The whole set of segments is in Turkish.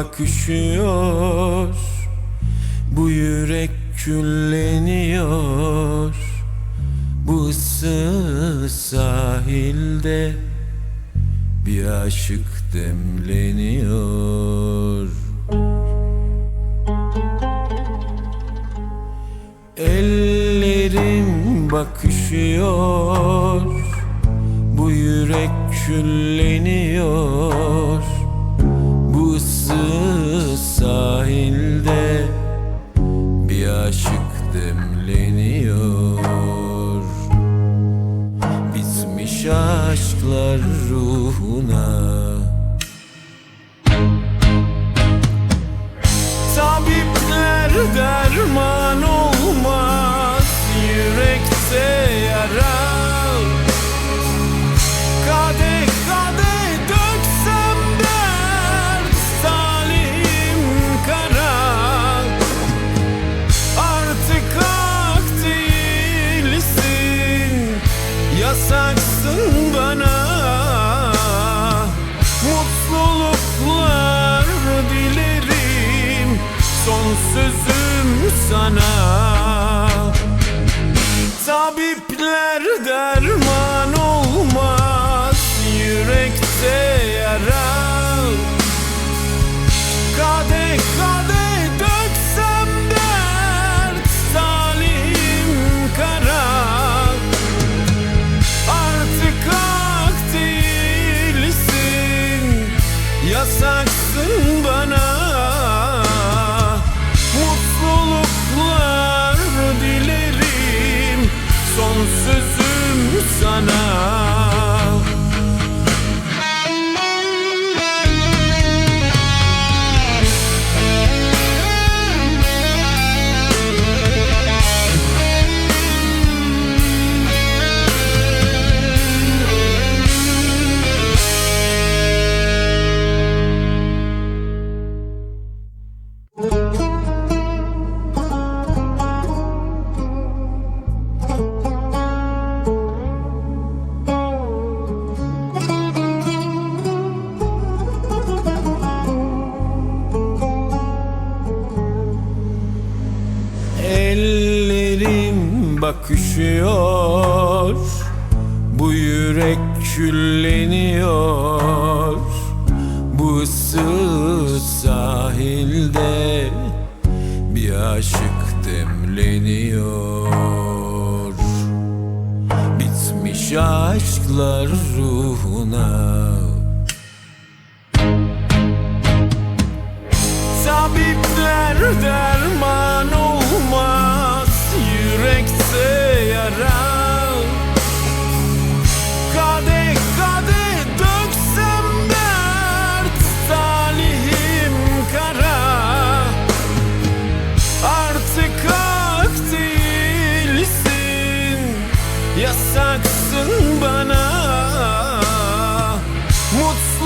bak üşüyor Bu yürek külleniyor. Bu ıssız sahilde Bir aşık demleniyor. Ellerim bak üşüyor Bu yürek külleniyor aşklar ruhuna Yasaksın bana Mutluluklar dilerim. Son sözüm sana bak üşüyor Bu yürek külleniyor Bu ıssız sahilde Bir aşık demleniyor. Bitmiş aşklar ruhuna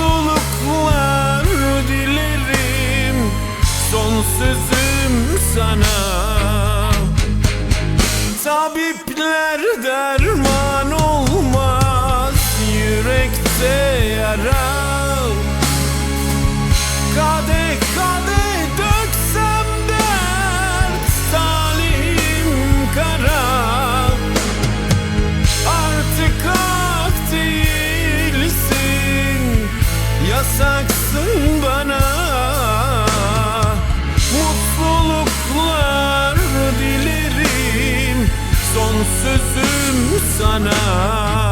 Mutluluklar dilerim. Son sözüm sana. Tabipler derman yasaksın bana. Mutluluklar dilerim Son sözüm sana.